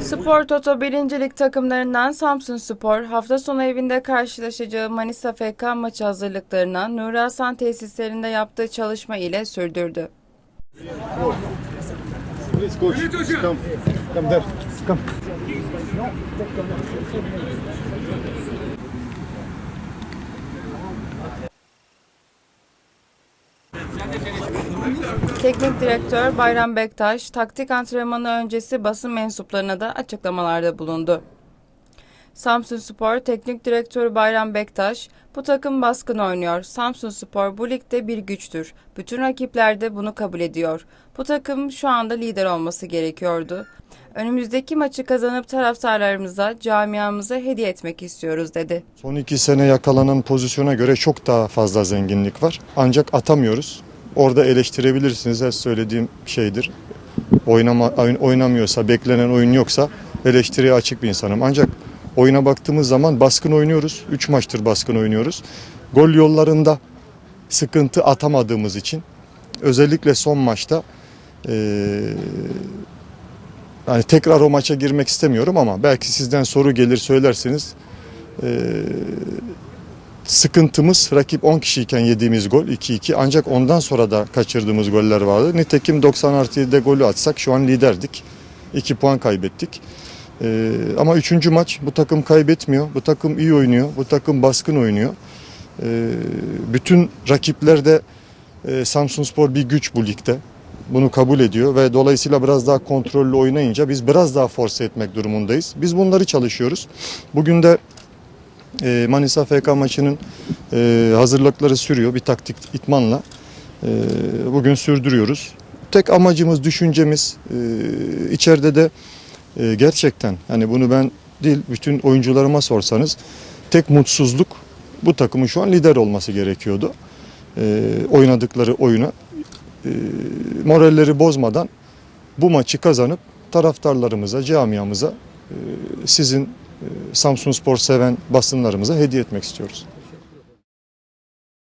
Spor Toto 1. Lig takımlarından Samsun Spor hafta sonu evinde karşılaşacağı Manisa FK maçı hazırlıklarına Nuri Hasan tesislerinde yaptığı çalışma ile sürdürdü. Teknik direktör Bayram Bektaş, taktik antrenmanı öncesi basın mensuplarına da açıklamalarda bulundu. Samsun Spor Teknik Direktörü Bayram Bektaş, bu takım baskın oynuyor. Samsun Spor bu ligde bir güçtür. Bütün rakipler de bunu kabul ediyor. Bu takım şu anda lider olması gerekiyordu. Önümüzdeki maçı kazanıp taraftarlarımıza, camiamıza hediye etmek istiyoruz dedi. Son iki sene yakalanan pozisyona göre çok daha fazla zenginlik var. Ancak atamıyoruz. Orada eleştirebilirsiniz. Her söylediğim şeydir. Oynama, oyn- oynamıyorsa, beklenen oyun yoksa eleştiriye açık bir insanım. Ancak oyuna baktığımız zaman baskın oynuyoruz. 3 maçtır baskın oynuyoruz. Gol yollarında sıkıntı atamadığımız için özellikle son maçta eee yani tekrar o maça girmek istemiyorum ama belki sizden soru gelir söylersiniz. Ee, sıkıntımız rakip 10 kişiyken yediğimiz gol 2-2 ancak ondan sonra da kaçırdığımız goller vardı. Nitekim 90 artı 7'de golü atsak şu an liderdik. 2 puan kaybettik. Ee, ama 3. maç bu takım kaybetmiyor. Bu takım iyi oynuyor. Bu takım baskın oynuyor. Ee, bütün rakipler de e, Samsunspor bir güç bu ligde bunu kabul ediyor ve dolayısıyla biraz daha kontrollü oynayınca biz biraz daha force etmek durumundayız. Biz bunları çalışıyoruz. Bugün de e, Manisa FK maçının e, hazırlıkları sürüyor bir taktik itmanla. E, bugün sürdürüyoruz. Tek amacımız, düşüncemiz e, içeride de e, gerçekten hani bunu ben değil bütün oyuncularıma sorsanız tek mutsuzluk bu takımın şu an lider olması gerekiyordu. E, oynadıkları oyuna e, moralleri bozmadan bu maçı kazanıp taraftarlarımıza, camiamıza, e, sizin Samsun Spor seven basınlarımıza hediye etmek istiyoruz.